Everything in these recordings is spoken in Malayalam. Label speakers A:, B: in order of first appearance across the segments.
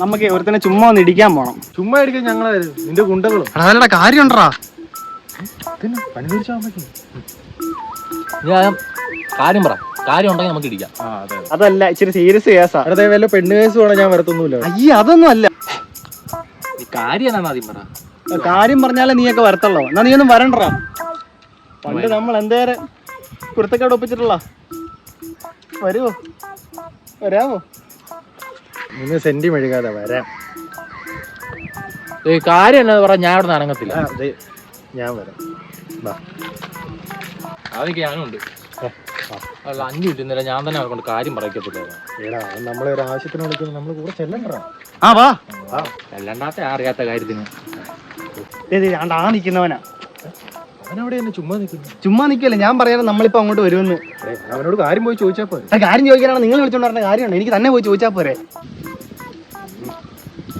A: നമുക്ക് ഒരുത്തനെ ചുമ്മാ ഒന്ന് ഇടിക്കാൻ പോണം.
B: ചുമ്മാ ഇടിക്കാൻ ഞങ്ങളെ നിന്റെ ഗുണ്ടകളും?
A: അതല്ലടാ കാര്യം ഉണ്ടറാ
B: പണി
C: ഞാൻ കാര്യം പറ. കാര്യം ഉണ്ടെങ്കിൽ നമുക്ക് ഇടിക്കാം.
B: അതെ
A: അതല്ല ഇച്ചിരി സീരിയസ് കേസാ
B: അടുത്ത വല്ല പെണ്ണ് കേസ് വേണം? ഞാൻ വരത്തൊന്നുമില്ല.
A: അയ്യ അതൊന്നും അല്ല.
C: ഈ കാര്യം എന്നാ ആദ്യം പറ.
A: കാര്യം പറഞ്ഞാലേ നീയൊക്കെ വരത്തുള്ളൂ. എന്നാ നീ ഒന്നും വരണ്ടറാ പണ്ട് നമ്മൾ എന്തേരെ കുരുത്തക്കേട് ഒപ്പിച്ചിട്ടുള്ള വരുവോ? വരാമോ
B: നിങ്ങൾ സെന്റി മെഴുകാതെ വരാം.
C: ഈ കാര്യം എന്നാ പറ ഞാൻ ഇവിടെ അനങ്ങത്തില്ല.
B: ആ, ദേ, ഞാൻ വരാം. വാ.
C: അതൊക്കെ ഞാനും ഉണ്ട് അല്ല അഞ്ചു കിട്ടുന്നില്ല ഞാൻ തന്നെ അവരെ കൊണ്ട് കാര്യം പറയിക്കപ്പെട്ടു
B: എടാ അവൻ നമ്മളെ ഒരു ആവശ്യത്തിന് വിളിക്കുന്നത് നമ്മൾ കൂടെ ചെല്ലണ്ടാ
A: ആ വാ.
C: അല്ലാണ്ടാത്ത അറിയാത്ത കാര്യത്തിന്.
A: ആണ്ട് ആ നിൽക്കുന്നവനാ
B: അവനവിടെ എന്നെ ചുമ്മാ നിൽക്കുന്നു
A: ചുമ്മാ നിൽക്കല്ലേ ഞാൻ പറയാതെ നമ്മളിപ്പോ അങ്ങോട്ട് വരുമെന്ന്.
B: അവനോട് കാര്യം പോയി ചോദിച്ചാ പോരെ.
A: ആ കാര്യം ചോദിക്കാനാണ് നിങ്ങൾ വിളിച്ചോണ്ട് പറഞ്ഞ കാര്യമാണ് എനിക്ക് തന്നെ പോയി ചോദിച്ചാൽ പോരെ.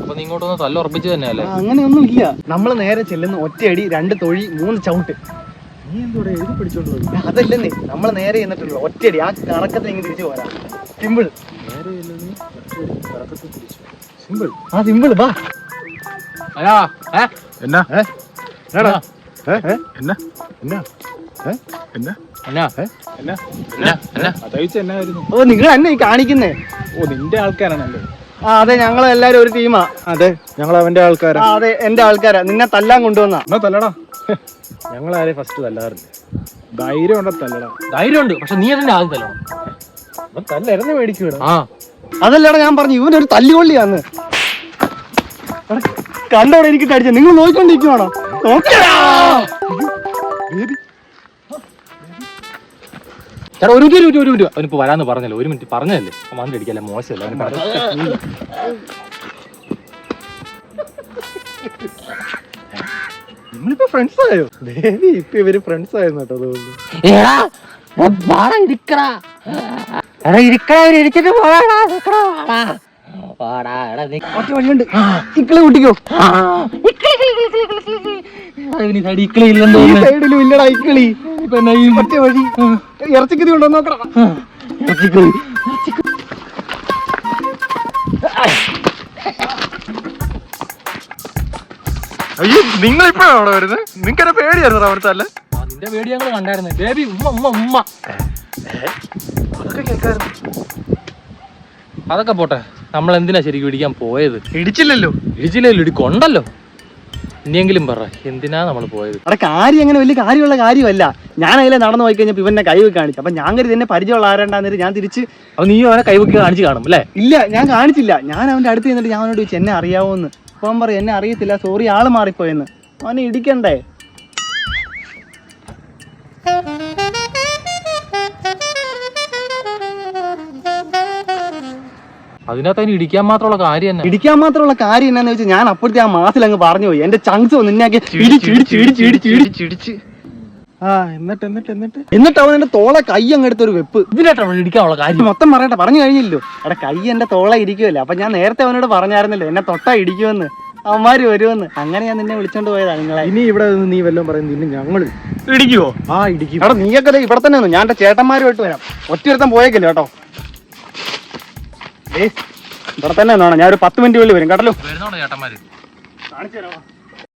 C: അപ്പൊ നീ ഇങ്ങോട്ടൊന്ന് തല്ല ഉറപ്പിച്ചു തന്നെയല്ലേ?
A: അങ്ങനെ അങ്ങനെയൊന്നും ഇല്ല. നമ്മൾ നേരെ ചെല്ലുന്ന ഒറ്റയടി രണ്ട് തൊഴി മൂന്ന് ചവിട്ട്.
B: നീ എന്തോടെ എഴുതി പിടിച്ചോണ്ട്
A: അതല്ലെന്നേ നമ്മൾ നേരെ ചെന്നിട്ടുള്ളൂ ഒറ്റയടി. ആ കണക്കത്തെ ഇങ്ങനെ തിരിച്ചു പോരാ. സിമ്പിൾ.
B: നേരെ സിമ്പിൾ.
A: ആ സിമ്പിൾ വാ.
C: അയ്യാ ഏ?
B: എന്നാ? ഏ?
C: എന്നാ?
B: ഏ? ഏ? എന്നാ? എന്നാ? എന്നാ?
C: എന്നാ?
B: എന്നാ?
C: എന്നാ? എന്നാ?
A: ഓ നിങ്ങൾ എന്നെ ഈ കാണിക്കുന്നേ.
B: ഓ നിന്റെ ആൾക്കാരാണല്ലേ.
A: ആ അതെ ഞങ്ങൾ എല്ലാരും ഒരു ടീമാ
B: അതെ ഞങ്ങൾ അവന്റെ ആൾക്കാരാ.
A: ആ അതെ എന്റെ ആൾക്കാരാ. നിന്നെ തല്ലാൻ കൊണ്ടുവന്നാ.
B: എന്നാ തല്ലടാ? ഞങ്ങൾ ആരെ ഫസ്റ്റ് തല്ലാറില്ല. ധൈര്യം ഉണ്ട തല്ലടാ.
C: ധൈര്യമുണ്ട് പക്ഷെ നീ അതിന്റെ ആദ്യം തല്ലണം.
B: അവൻ തല്ലരുന്ന് മേടിക്കൂടാ.
C: ആ.
A: അതല്ലടാ ഞാൻ പറഞ്ഞു ഇവനൊരു തല്ലുകൊള്ളിയാന്ന്. എടാ, കണ്ടോടെ എനിക്ക് കടിച്ച. നിങ്ങൾ നോക്കിക്കൊണ്ടിരിക്കുവാണോ? നോക്കിയാ
C: ചേട്ടാ ഒരു മിനിറ്റ് ഒരു മിനിറ്റ് അവനിപ്പോ വരാന്ന് പറഞ്ഞല്ലോ. ഒരു മിനിറ്റ് പറഞ്ഞതല്ലേ? വന്ന് അടിക്കല്ലേ? മോശമല്ല? അവന് പറഞ്ഞു
B: നിങ്ങളിപ്പോ ഫ്രണ്ട്സ് ആയോ? ദേവി ഇപ്പൊ ഇവർ ഫ്രണ്ട്സ് ആയിരുന്നു കേട്ടോ തോന്നുന്നു.
C: എടാ വാടാ ഇരിക്കടാ. എടാ ഇരിക്കടാ അവർ ഇരിച്ചിട്ട് പോടാ നിക്കടാ വാടാ. വാടാ എടാ നീ
A: ഒറ്റ വഴിയുണ്ട്. ഇക്കളി കൂട്ടിക്കോ. ഇറച്ചിക്കതി ഉണ്ടോ നോക്കടാ.
C: ഇറച്ചിക്കിളി.
B: അയ്യോ നിങ്ങൾ ഇപ്പോഴാണോ വരുന്നത് നിങ്ങൾക്ക് എന്നെ പേടിയായിരുന്നു അവിടുത്തെ അല്ലേ?
C: ആ, നിന്റെ പേടി ഞങ്ങൾ കണ്ടായിരുന്നു. ബേബി ഉമ്മ ഉമ്മ ഉമ്മ.
B: അതൊക്കെ
C: അതൊക്കെ പോട്ടെ. നമ്മൾ എന്തിനാ ശരിക്കും ഇടിക്കാൻ പോയത്?
A: ഇടിച്ചില്ലല്ലോ.
C: ഇടിച്ചില്ലല്ലോ ഇടി കൊണ്ടല്ലോ. ഇനിയെങ്കിലും പറ എന്തിനാ നമ്മൾ പോയത്?
A: അവിടെ കാര്യം അങ്ങനെ വലിയ കാര്യമുള്ള കാര്യമല്ല. ഞാൻ അതിലെ നടന്നു പോയി കഴിഞ്ഞപ്പോൾ ഇവനെ കൈ കാണിച്ചു. അപ്പൊ ഞാൻ കരുതി എന്നെ പരിചയമുള്ള ആരാണ്ടാന്നിട്ട് ഞാൻ തിരിച്ച്
C: അപ്പൊ നീ അവനെ കൈവക്കി കാണിച്ചു കാണും അല്ലേ?
A: ഇല്ല ഞാൻ കാണിച്ചില്ല. ഞാൻ അവന്റെ അടുത്ത് ചെന്നിട്ട് ഞാൻ അവനോട് ചോദിച്ചു എന്നെ അറിയാവോ എന്ന് അവൻ പറയും എന്നെ അറിയത്തില്ല സോറി ആൾ മാറിപ്പോയെന്ന്. അവനെ ഇടിക്കണ്ടേ?
C: അതിനകത്ത് അതിന് ഇടിക്കാൻ മാത്രമുള്ള കാര്യം തന്നെ
A: ഇടിക്കാൻ മാത്രമുള്ള കാര്യം എന്നാന്ന് വെച്ചാൽ ഞാൻ അപ്പോഴത്തെ ആ മാസത്തിൽ അങ്ങ് പറഞ്ഞു പോയി. എന്റെ ചങ്സ് നിന്നാക്കി
B: ചിടിച്ച് ആ എന്നിട്ട് എന്നിട്ട് എന്നിട്ട്.
A: എന്നിട്ട് അവൻ എന്റെ തോളെ കൈ അങ്ങ് എടുത്തൊരു വെപ്പ്.
C: ഇതിനായിട്ടാണ് ഇടിക്കാനുള്ള കാര്യം?
A: മൊത്തം പറയട്ടെ പറഞ്ഞു കഴിഞ്ഞില്ലോ എടാ കൈ എന്റെ തോളെ ഇരിക്കുമല്ലോ അപ്പൊ ഞാൻ നേരത്തെ അവനോട് പറഞ്ഞായിരുന്നല്ലോ എന്നെ തൊട്ടാ ഇടിക്കുമെന്ന്. അവന്മാര് വരുമെന്ന്. അങ്ങനെ ഞാൻ നിന്നെ വിളിച്ചോണ്ട് പോയതാ നിങ്ങളെ.
B: ഇനി ഇവിടെ നിന്ന് നീ വല്ലതും പറയുന്നത് ഇനി ഞങ്ങൾ
A: ഇടിക്കുവോ?
B: ആ ഇടിക്കും.
A: എടാ നീയൊക്കെ ഇവിടെ തന്നെ ഞാൻ എന്റെ ചേട്ടന്മാരുമായിട്ട് വരാം. ഒറ്റ ഒരുത്തം പോയേക്കില്ല കേട്ടോ. ഇവിടെ തന്നെ ഞാൻ ഒരു പത്ത് മിനിറ്റ് ഉള്ളിൽ വരും. കേട്ടല്ലോ?
C: വരുന്നോണ്ട് ചേട്ടന്മാര്.
A: കാണിച്ചു തരാം